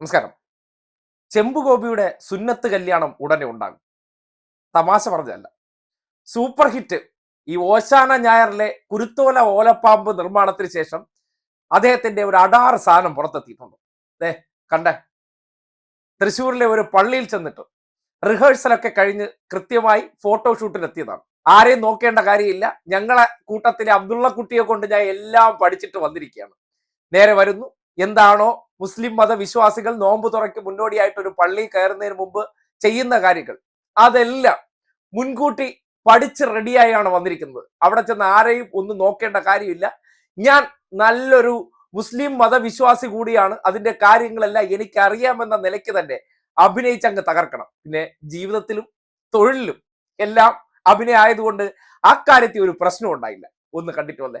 നമസ്കാരം. ചെമ്പുഗോപിയുടെ സുന്നത്ത് കല്യാണം ഉടനെ ഉണ്ടാകും. തമാശ പറഞ്ഞതല്ല. സൂപ്പർ ഹിറ്റ് ഈ ഓശാന ഞായറിലെ കുരുത്തോല ഓലപ്പാമ്പ് നിർമ്മാണത്തിന് ശേഷം അദ്ദേഹത്തിന്റെ ഒരു അടാറ് സാധനം പുറത്തെത്തിയിട്ടുണ്ട്. ദേ കണ്ടേ? തൃശ്ശൂരിലെ ഒരു പള്ളിയിൽ ചെന്നിട്ട് റിഹേഴ്സലൊക്കെ കഴിഞ്ഞ് കൃത്യമായി ഫോട്ടോഷൂട്ടിന് എത്തിയതാണ് ആരെയും നോക്കേണ്ട കാര്യമില്ല. ഞങ്ങളെ കൂട്ടത്തിലെ അബ്ദുള്ള കുട്ടിയെ കൊണ്ട് ഞാൻ എല്ലാം പഠിച്ചിട്ട് വന്നിരിക്കുകയാണ്. നേരെ വരുന്നു. എന്താണോ മുസ്ലിം മതവിശ്വാസികൾ നോമ്പ് തുറയ്ക്ക് മുന്നോടിയായിട്ട് ഒരു പള്ളി കയറുന്നതിന് മുമ്പ് ചെയ്യുന്ന കാര്യങ്ങൾ. അതെല്ലാം മുൻകൂട്ടി പഠിച്ച് റെഡിയായാണ് വന്നിരിക്കുന്നത്. അവിടെ ചെന്ന് ആരെയും ഒന്നും നോക്കേണ്ട കാര്യമില്ല. ഞാൻ നല്ലൊരു മുസ്ലിം മതവിശ്വാസി കൂടിയാണ്. അതിന്റെ കാര്യങ്ങളെല്ലാം എനിക്കറിയാമെന്ന നിലയ്ക്ക് തന്നെ അഭിനയിച്ചങ്ങ് തകർക്കണം. പിന്നെ ജീവിതത്തിലും തൊഴിലിലും എല്ലാം അഭിനയം ആയതുകൊണ്ട് ആ കാര്യത്തിൽ ഒരു പ്രശ്നം ഉണ്ടായില്ല. ഒന്ന് കണ്ടിട്ട് വന്നേ.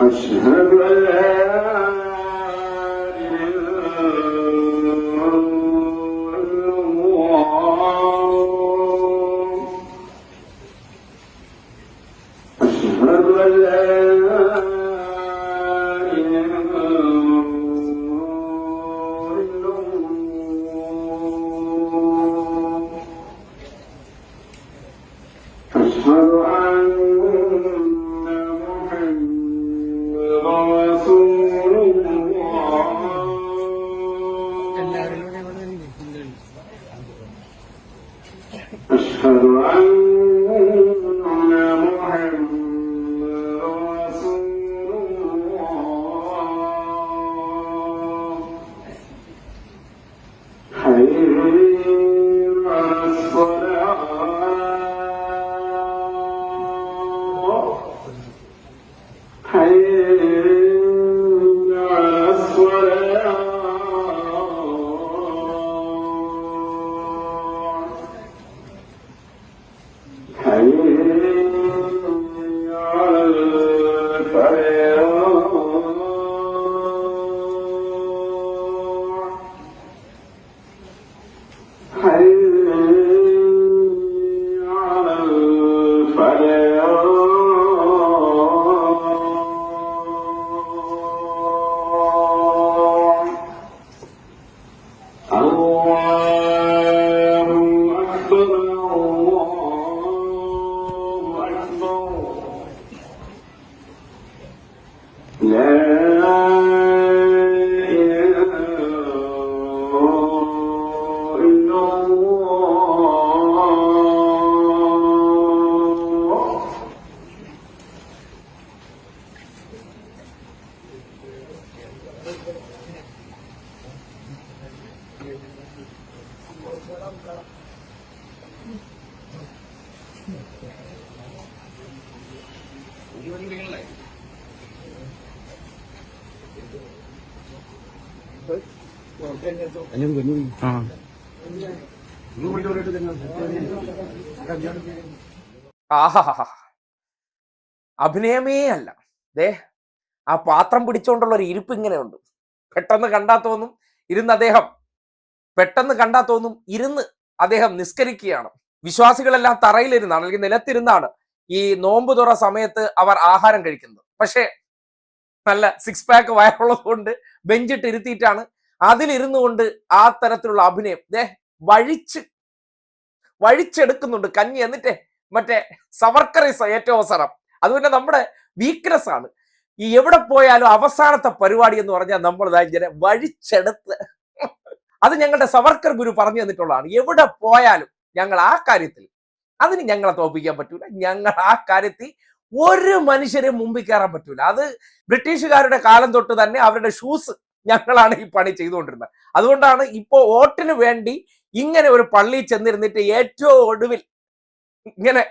أشهد أن لا أشهد أن one ആഹാ അഭിനയമേ അല്ല. ദേ ആ പാത്രം പിടിച്ചുകൊണ്ടുള്ള ഒരു ഇരിപ്പ് ഇങ്ങനെയുണ്ട്. പെട്ടെന്ന് കണ്ടാ തോന്നും ഇരുന്ന് അദ്ദേഹം. പെട്ടെന്ന് കണ്ടാ തോന്നും ഇരുന്ന് അദ്ദേഹം നിസ്കരിക്കുകയാണ്. വിശ്വാസികളെല്ലാം തറയിലിരുന്നാണ് അല്ലെങ്കിൽ നിലത്തിരുന്നാണ്. ഈ നോമ്പ് തുറ സമയത്ത് അവർ ആഹാരം കഴിക്കുന്നത്. പക്ഷേ നല്ല സിക്സ് പാക്ക് വയറുള്ളത് കൊണ്ട് ബെഞ്ചിട്ട് ഇരുത്തിയിട്ടാണ് അതിലിരുന്നു കൊണ്ട് ആ തരത്തിലുള്ള അഭിനയം. ദേ വഴിച്ച് വഴിച്ചെടുക്കുന്നുണ്ട് കഞ്ഞി. എന്നിട്ടേ മറ്റേ സവർക്കറീസ് ഏറ്റവും അവസരം. അതുകൊണ്ട് നമ്മുടെ വീക്ക്നെസ് ആണ്. ഈ എവിടെ പോയാലും അവസാനത്തെ പരിപാടി എന്ന് പറഞ്ഞാൽ നമ്മൾ ഇങ്ങനെ വഴിച്ചെടുത്ത് അത് ഞങ്ങളുടെ സവർക്കർ ഗുരു പറഞ്ഞു തന്നിട്ടുള്ളതാണ്. എവിടെ പോയാലും ഞങ്ങൾ ആ കാര്യത്തിൽ അതിന് ഞങ്ങളെ തോൽപ്പിക്കാൻ പറ്റൂല. ഞങ്ങൾ ആ കാര്യത്തിൽ ഒരു മനുഷ്യരെ മുമ്പിൽ കയറാൻ പറ്റൂല. അത് ബ്രിട്ടീഷുകാരുടെ കാലം തൊട്ട് തന്നെ അവരുടെ ഷൂസ് ഞങ്ങളാണ് ഈ പണി ചെയ്തുകൊണ്ടിരുന്നത്. അതുകൊണ്ടാണ് ഇപ്പോൾ വോട്ടിന് വേണ്ടി ഇങ്ങനെ ഒരു പള്ളി ചെന്നിരുന്നിട്ട് ഏറ്റവും ഒടുവിൽ ഇങ്ങനെ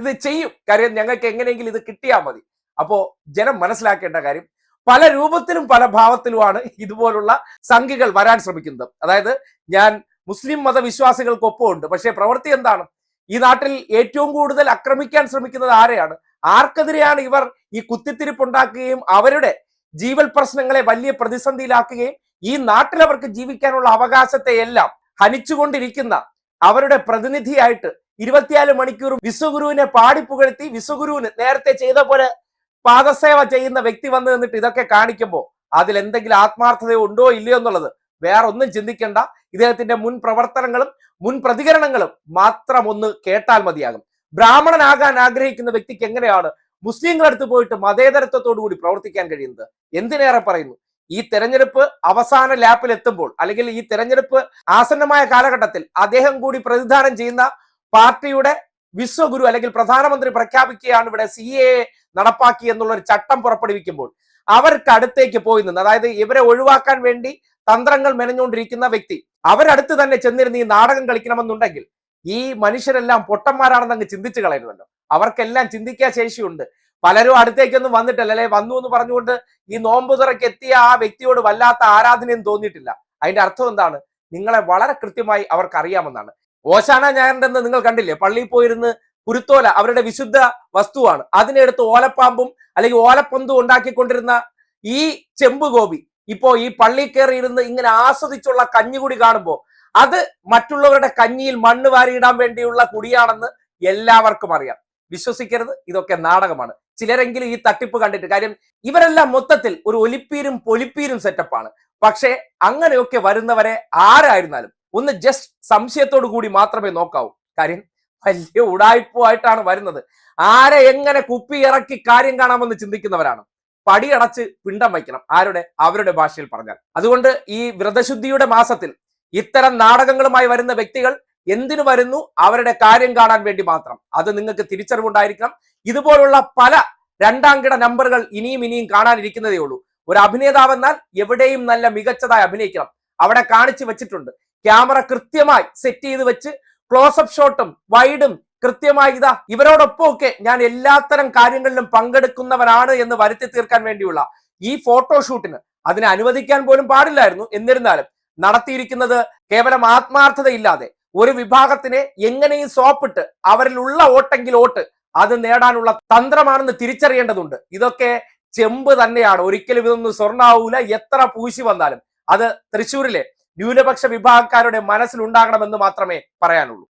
ഇത് ചെയ്യും. കാര്യം ഞങ്ങൾക്ക് എങ്ങനെയെങ്കിലും ഇത് കിട്ടിയാൽ മതി. അപ്പോ ജനം മനസ്സിലാക്കേണ്ട കാര്യം പല രൂപത്തിലും പല ഭാവത്തിലുമാണ് ഇതുപോലുള്ള സംഖ്യകൾ വരാൻ ശ്രമിക്കുന്നത്. അതായത് ഞാൻ മുസ്ലിം മതവിശ്വാസികൾക്കൊപ്പം ഉണ്ട് പക്ഷേ പ്രവൃത്തി എന്താണ്? ഈ നാട്ടിൽ ഏറ്റവും കൂടുതൽ ആക്രമിക്കാൻ ശ്രമിക്കുന്നത് ആരെയാണ്? ആർക്കെതിരെയാണ് ഇവർ ഈ കുത്തിത്തിരിപ്പുണ്ടാക്കുകയും അവരുടെ ജീവൽ പ്രശ്നങ്ങളെ വലിയ പ്രതിസന്ധിയിലാക്കുകയും ഈ നാട്ടിൽ അവർക്ക് ജീവിക്കാനുള്ള അവകാശത്തെ എല്ലാം ഹനിച്ചുകൊണ്ടിരിക്കുന്ന അവരുടെ പ്രതിനിധിയായിട്ട് ഇരുപത്തിനാല് മണിക്കൂർ വിശ്വഗുരുവിനെ പാടിപ്പുകഴ്ത്തി വിശ്വഗുരുവിന് നേരത്തെ ചെയ്ത പോലെ പാദസേവ ചെയ്യുന്ന വ്യക്തി വന്നു നിന്നിട്ട് ഇതൊക്കെ കാണിക്കുമ്പോൾ അതിൽ എന്തെങ്കിലും ആത്മാർത്ഥത ഉണ്ടോ ഇല്ലയോ എന്നുള്ളത് വേറെ ഒന്നും ചിന്തിക്കേണ്ട. ഇദ്ദേഹത്തിന്റെ മുൻ പ്രവർത്തനങ്ങളും മുൻ പ്രതികരണങ്ങളും മാത്രം ഒന്ന് കേട്ടാൽ മതിയാകും. ബ്രാഹ്മണനാകാൻ ആഗ്രഹിക്കുന്ന വ്യക്തിക്ക് എങ്ങനെയാണ് മുസ്ലിങ്ങളുടെ അടുത്ത് പോയിട്ട് മതേതരത്വത്തോടു കൂടി പ്രവർത്തിക്കാൻ കഴിയുന്നത്? എന്തിനേറെ പറയുന്നു? ഈ തെരഞ്ഞെടുപ്പ് അവസാന ലാപ്പിൽ എത്തുമ്പോൾ അല്ലെങ്കിൽ ഈ തെരഞ്ഞെടുപ്പ് ആസന്നമായ കാലഘട്ടത്തിൽ അദ്ദേഹം കൂടി പ്രതിദാനം ചെയ്യുന്ന പാർട്ടിയുടെ വിശ്വഗുരു അല്ലെങ്കിൽ പ്രധാനമന്ത്രി പ്രഖ്യാപിക്കുകയാണ് ഇവിടെ സി എ നടപ്പാക്കി എന്നുള്ള ഒരു ചട്ടം പുറപ്പെടുവിക്കുമ്പോൾ. അവർക്ക് അടുത്തേക്ക് പോയി നിന്ന് അതായത് ഇവരെ ഒഴിവാക്കാൻ വേണ്ടി തന്ത്രങ്ങൾ മെനഞ്ഞുകൊണ്ടിരിക്കുന്ന വ്യക്തി. അവരടുത്ത് തന്നെ ചെന്നിരുന്ന് ഈ നാടകം കളിക്കണമെന്നുണ്ടെങ്കിൽ ഈ മനുഷ്യരെല്ലാം പൊട്ടന്മാരാണെന്ന് അങ്ങ് ചിന്തിച്ചു കളയരുതല്ലോ. അവർക്കെല്ലാം ചിന്തിക്കാൻ ശേഷിയുണ്ട്. പലരും അടുത്തേക്കൊന്നും വന്നിട്ടില്ല അല്ലെ? വന്നു എന്ന് പറഞ്ഞുകൊണ്ട് ഈ നോമ്പുതുറയ്ക്ക് എത്തിയ ആ വ്യക്തിയോട് വല്ലാത്ത ആരാധനയും തോന്നിയിട്ടില്ല. അതിന്റെ അർത്ഥം എന്താണ്? നിങ്ങളെ വളരെ കൃത്യമായി അവർക്ക് അറിയാമെന്നാണ്. ഓശാന ഞായറിന്റെ നിങ്ങൾ കണ്ടില്ലേ? പള്ളിയിൽ പോയിരുന്ന് കുരുത്തോല അവരുടെ വിശുദ്ധ വസ്തുവാണ്. അതിനെടുത്ത് ഓലപ്പാമ്പും അല്ലെങ്കിൽ ഓലപ്പന്തും ഉണ്ടാക്കിക്കൊണ്ടിരുന്ന ഈ ചെമ്പ് ഗോപി ഇപ്പോ ഈ പള്ളി കയറി ഇരുന്ന് ഇങ്ങനെ ആസ്വദിച്ചുള്ള കഞ്ഞികുടി കാണുമ്പോൾ അത് മറ്റുള്ളവരുടെ കഞ്ഞിയിൽ മണ്ണ് വാരിയിടാൻ വേണ്ടിയുള്ള കുടിയാണെന്ന് എല്ലാവർക്കും അറിയാം. വിശ്വസിക്കരുത് ഇതൊക്കെ നാടകമാണ്. ചിലരെങ്കിലും ഈ തട്ടിപ്പ് കണ്ടിട്ട് കാര്യം ഇവരെല്ലാം മൊത്തത്തിൽ ഒരു ഒലിപ്പീരും പൊലിപ്പീരും സെറ്റപ്പാണ് പക്ഷേ അങ്ങനെയൊക്കെ വരുന്നവരെ ആരായിരുന്നാലും ഒന്ന് ജസ്റ്റ് സംശയത്തോടു കൂടി മാത്രമേ നോക്കാവൂ. കാര്യം വലിയ ഉടായ്പുമായിട്ടാണ് വരുന്നത്. ആരെ എങ്ങനെ കുപ്പി ഇറക്കി കാര്യം കാണാമെന്ന് ചിന്തിക്കുന്നവരാണ്. പടിയടച്ച് പിണ്ടം വയ്ക്കണം. ആരുടെ? അവരുടെ ഭാഷയിൽ പറഞ്ഞാൽ. അതുകൊണ്ട് ഈ വ്രതശുദ്ധിയുടെ മാസത്തിൽ ഇത്തരം നാടകങ്ങളുമായി വരുന്ന വ്യക്തികൾ എന്തിനു വരുന്നു? അവരുടെ കാര്യം കാണാൻ വേണ്ടി മാത്രം. അത് നിങ്ങൾക്ക് തിരിച്ചറിവുണ്ടായിരിക്കണം. ഇതുപോലുള്ള പല രണ്ടാം കിട നമ്പറുകൾ ഇനിയും ഇനിയും കാണാനിരിക്കുന്നതേ ഉള്ളൂ. ഒരു അഭിനേതാവെന്നാൽ എവിടെയും നല്ല മികച്ചതായി അഭിനയിക്കണം. അവിടെ കാണിച്ചു വെച്ചിട്ടുണ്ട്. ക്യാമറ കൃത്യമായി സെറ്റ് ചെയ്ത് വെച്ച് ക്ലോസപ്പ് ഷോട്ടും വൈഡും കൃത്യമായി ഇതാ ഇവരോടൊപ്പം ഒക്കെ ഞാൻ എല്ലാത്തരം കാര്യങ്ങളിലും പങ്കെടുക്കുന്നവരാണ് എന്ന് വരുത്തി തീർക്കാൻ വേണ്ടിയുള്ള ഈ ഫോട്ടോഷൂട്ടിന് അതിനെ അനുവദിക്കാൻ പോലും പാടില്ലായിരുന്നു. എന്നിരുന്നാലും നടത്തിയിരിക്കുന്നത് കേവലം ആത്മാർത്ഥതയില്ലാതെ ഒരു വിഭാഗത്തിനെ എങ്ങനെയും സോപ്പിട്ട് അവരിലുള്ള ഓട്ടെങ്കിൽ ഓട്ട് അത് നേടാനുള്ള തന്ത്രമാണെന്ന് തിരിച്ചറിയേണ്ടതുണ്ട്. ഇതൊക്കെ ചെമ്പ് തന്നെയാണ്. ഒരിക്കലും ഇതൊന്നും സ്വർണാവൂല. എത്ര പൂശി വന്നാലും അത് തൃശ്ശൂരിലെ ന്യൂനപക്ഷ വിഭാഗക്കാരുടെ മനസ്സിലുണ്ടാകണമെന്ന് മാത്രമേ പറയാനുള്ളൂ.